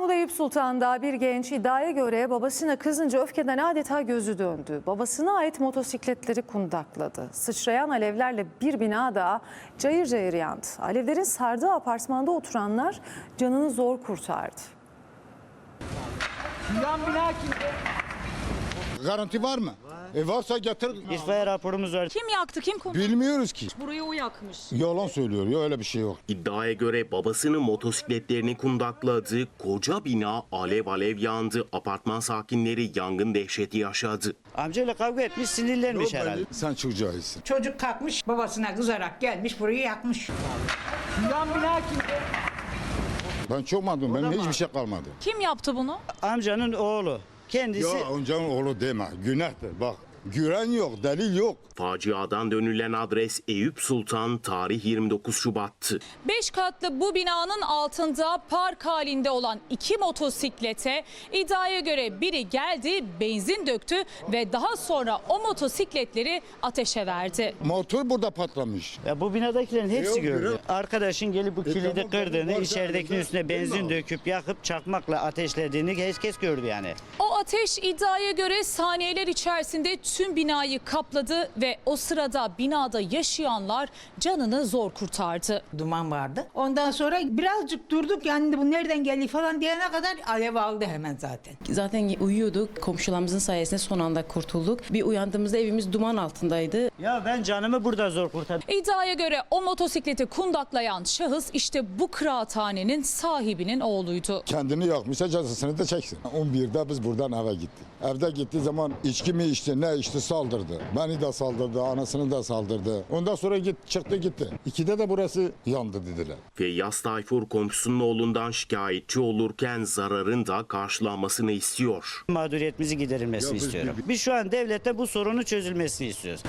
İstanbul Eyüp Sultan'da bir genç iddiaya göre babasına kızınca öfkeden adeta gözü döndü. Babasına ait motosikletleri kundakladı. Sıçrayan alevlerle bir bina daha cayır cayır yandı. Alevlerin sardığı apartmanda oturanlar canını zor kurtardı. Yan bina kimde? Garanti var mı? E varsa getir. İtfaiye raporumuz var. Kim yaktı kim kundakladı? Bilmiyoruz ki. Burayı o yakmış. Yalan söylüyor ya öyle bir şey yok. İddiaya göre babasının motosikletlerini kundakladı, koca bina alev alev yandı. Apartman sakinleri yangın dehşeti yaşadı. Amcayla kavga etmiş sinirlenmiş herhalde. Sen cahilsin. Çocuk kalkmış babasına kızarak gelmiş burayı yakmış. Yan bina kimde? Ben çok mağdurum. Benim hiçbir şey kalmadı. Kim yaptı bunu? Amcanın oğlu. Kendisi Ya oncanın oğlu deme. Günahtır bak. Güven yok, delil yok. Faciadan dönülen adres Eyüp Sultan tarih 29 Şubat'tı. 5 katlı bu binanın altında park halinde olan iki motosiklete iddiaya göre biri geldi, benzin döktü ve daha sonra o motosikletleri ateşe verdi. Motor burada patlamış. ya bu binadakilerin hepsi Yok, gördü. yok. Arkadaşın gelip bu kilidi tamam, kırdığını, orada- içeridekinin orada- üstüne benzin Değil mi? döküp yakıp çakmakla ateşlediğini herkes gördü yani. O ateş iddiaya göre saniyeler içerisinde tüm binayı kapladı ve o sırada binada yaşayanlar canını zor kurtardı. Duman vardı. Ondan sonra birazcık durduk yani bu nereden geldi falan diyene kadar alev aldı hemen zaten. Zaten uyuyorduk. Komşularımızın sayesinde son anda kurtulduk. Bir uyandığımızda evimiz duman altındaydı. Ya ben canımı burada zor kurtardım. İddiaya göre o motosikleti kundaklayan şahıs işte bu kıraathanenin sahibinin oğluydu. Kendini yakmışsa cezasını da çeksin. 11'de biz buradan eve gittik. Evde gittiği zaman içki mi içti ne içti saldırdı. Beni de saldırdı, anasını da saldırdı. Ondan sonra git çıktı gitti. İkide de burası yandı dediler. Feyyaz Tayfur komşusunun oğlundan şikayetçi olurken zararın da karşılanmasını istiyor. Mağduriyetimizi giderilmesini Ya biz- istiyorum. Biz şu an devlette bu sorunu çözülmesini istiyoruz.